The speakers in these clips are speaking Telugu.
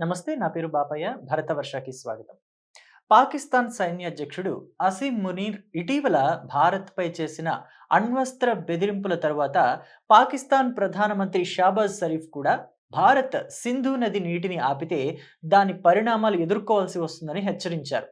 నమస్తే నా పేరు బాపయ్య. భరతవర్షకి స్వాగతం. పాకిస్తాన్ సైన్య అధ్యక్షుడు అసీం మునీర్ ఇటీవల భారత్పై చేసిన అణ్వస్త్ర బెదిరింపుల తరువాత పాకిస్తాన్ ప్రధానమంత్రి షాబాజ్ షరీఫ్ కూడా భారత్ సింధు నది నీటిని ఆపితే దాని పరిణామాలు ఎదుర్కోవాల్సి వస్తుందని హెచ్చరించారు.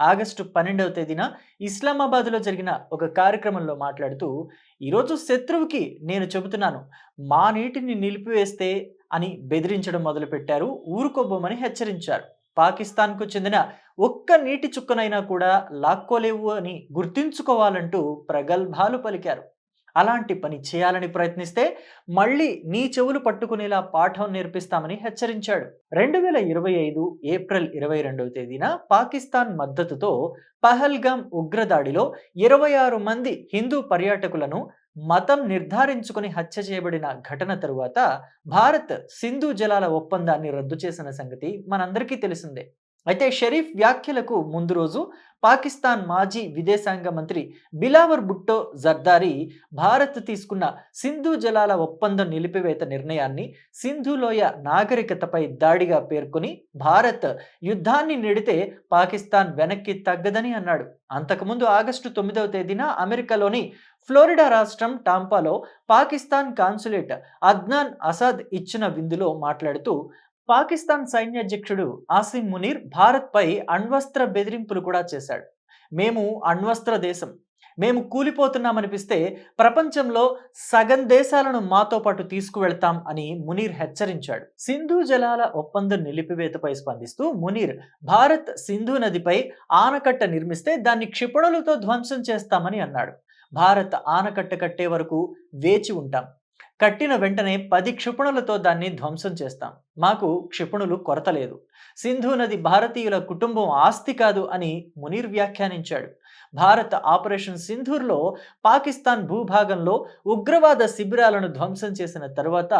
ఆగస్టు పన్నెండవ తేదీన ఇస్లామాబాద్లో జరిగిన ఒక కార్యక్రమంలో మాట్లాడుతూ ఈరోజు శత్రువుకి నేను చెబుతున్నాను మా నీటిని నిలిపివేస్తే అని బెదిరించడం మొదలుపెట్టారు ఊరుకోబోమని హెచ్చరించారు. పాకిస్తాన్కు చెందిన ఒక్క నీటి చుక్కనైనా కూడా లాక్కోలేవు అని గుర్తుంచుకోవాలంటూ ప్రగల్భాలు పలికారు. అలాంటి పని చేయాలని ప్రయత్నిస్తే మళ్ళీ నీ చెవులు పట్టుకునేలా పాఠం నేర్పిస్తామని హెచ్చరించాడు. రెండు వేల ఇరవై ఐదు ఏప్రిల్ ఇరవై రెండవ తేదీన పాకిస్తాన్ మద్దతుతో పహల్గామ్ ఉగ్రదాడిలో ఇరవై ఆరు మంది హిందూ పర్యాటకులను మతం నిర్ధారించుకుని హత్య చేయబడిన ఘటన తరువాత భారత్ సింధు జలాల ఒప్పందాన్ని రద్దు చేసిన సంగతి మనందరికీ తెలిసిందే. అయితే షరీఫ్ వ్యాఖ్యలకు ముందు రోజు పాకిస్తాన్ మాజీ విదేశాంగ మంత్రి బిలావర్ భుట్టో జర్దారి భారత్ తీసుకున్న సింధు జలాల ఒప్పందం నిలిపివేత నిర్ణయాన్ని సింధులోయ నాగరికతపై దాడిగా పేర్కొని భారత్ యుద్ధాన్ని నెడితే పాకిస్తాన్ వెనక్కి తగ్గదని అన్నాడు. అంతకుముందు ఆగస్టు తొమ్మిదవ తేదీన అమెరికాలోని ఫ్లోరిడా రాష్ట్రం టాంపాలో పాకిస్తాన్ కాన్సులేట్ అద్నాన్ అసాద్ ఇచ్చిన విందులో మాట్లాడుతూ పాకిస్తాన్ సైన్యాధ్యక్షుడు ఆసిమ్ మునీర్ భారత్పై అణ్వస్త్ర బెదిరింపులు కూడా చేశాడు. మేము అణ్వస్త్ర దేశం. మేము కూలిపోతున్నామనిపిస్తే ప్రపంచంలో సగం దేశాలను మాతో పాటు తీసుకువెళ్తాం అని మునీర్ హెచ్చరించాడు. సింధు జలాల ఒప్పందం నిలిపివేతపై స్పందిస్తూ మునీర్ భారత్ సింధు నదిపై ఆనకట్ట నిర్మిస్తే దాన్ని క్షిపణులతో ధ్వంసం చేస్తామని అన్నాడు. భారత్ ఆనకట్ట కట్టే వరకు వేచి ఉంటాం. కట్టిన వెంటనే పది క్షిపణులతో దాన్ని ధ్వంసం చేస్తాం. మాకు క్షిపణులు కొరత లేదు. సింధు నది భారతీయుల కుటుంబం ఆస్తి కాదు అని మునీర్ వ్యాఖ్యానించాడు. భారత ఆపరేషన్ సింధూర్లో పాకిస్తాన్ భూభాగంలో ఉగ్రవాద శిబిరాలను ధ్వంసం చేసిన తర్వాత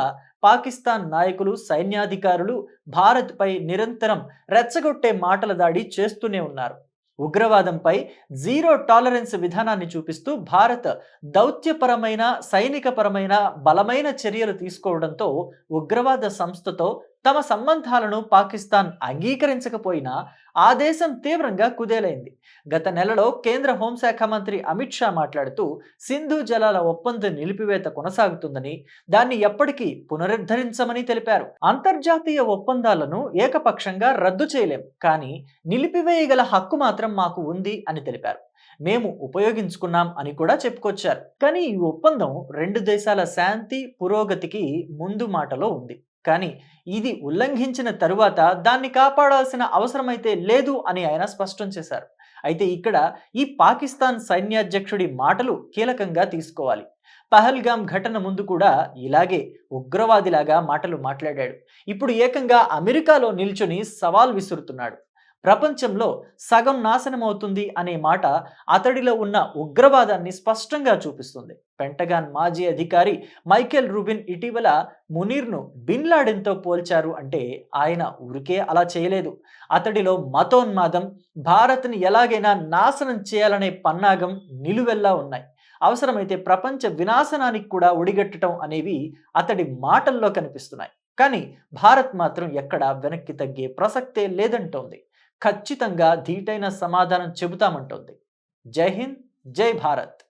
పాకిస్తాన్ నాయకులు సైన్యాధికారులు భారత్పై నిరంతరం రెచ్చగొట్టే మాటల దాడి చేస్తూనే ఉన్నారు. ఉగ్రవాదంపై జీరో టాలరెన్స్ విధానాన్ని చూపిస్తూ భారత్ దౌత్యపరమైన సైనికపరమైన బలమైన చర్యలు తీసుకోవడంతో ఉగ్రవాద సంస్థతో తమ సంబంధాలను పాకిస్తాన్ అంగీకరించకపోయినా ఆ దేశం తీవ్రంగా కుదేలైంది. గత నెలలో కేంద్ర హోంశాఖ మంత్రి అమిత్ షా మాట్లాడుతూ సింధు జలాల ఒప్పందం నిలిపివేత కొనసాగుతుందని దాన్ని ఎప్పటికీ పునరుద్ధరించమని తెలిపారు. అంతర్జాతీయ ఒప్పందాలను ఏకపక్షంగా రద్దు చేయలేం కానీ నిలిపివేయగల హక్కు మాత్రం మాకు ఉంది అని తెలిపారు. మేము ఉపయోగించుకున్నాం అని కూడా చెప్పుకొచ్చారు. కానీ ఈ ఒప్పందం రెండు దేశాల శాంతి పురోగతికి ముందు మాటలో ఉంది. కానీ ఇది ఉల్లంఘించిన తరువాత దాన్ని కాపాడాల్సిన అవసరమైతే లేదు అని ఆయన స్పష్టం చేశారు. అయితే ఇక్కడ ఈ పాకిస్తాన్ సైన్యాధ్యక్షుడి మాటలు కీలకంగా తీసుకోవాలి. పహల్గామ్ ఘటన ముందు కూడా ఇలాగే ఉగ్రవాదిలాగా మాటలు మాట్లాడాడు. ఇప్పుడు ఏకంగా అమెరికాలో నిల్చుని సవాల్ విసురుతున్నాడు. ప్రపంచంలో సగం నాశనం అవుతుంది అనే మాట అతడిలో ఉన్న ఉగ్రవాదాన్ని స్పష్టంగా చూపిస్తుంది. పెంటగాన్ మాజీ అధికారి మైకేల్ రూబిన్ ఇటీవల మునీర్ను బిన్ లాడెన్తో పోల్చారు అంటే ఆయన ఊరికే అలా చేయలేదు. అతడిలో మతోన్మాదం భారత్ని ఎలాగైనా నాశనం చేయాలనే పన్నాగం నిలువెల్లా ఉన్నాయి. అవసరమైతే ప్రపంచ వినాశనానికి కూడా ఒడిగట్టడం అనేవి అతడి మాటల్లో కనిపిస్తున్నాయి. కానీ భారత్ మాత్రం ఎక్కడ వెనక్కి తగ్గే ప్రసక్తే లేదంటోంది. ఖచ్చితంగా ధీటైన సమాధానం చెబుతామంటోంది. జై హింద్ జై భారత్.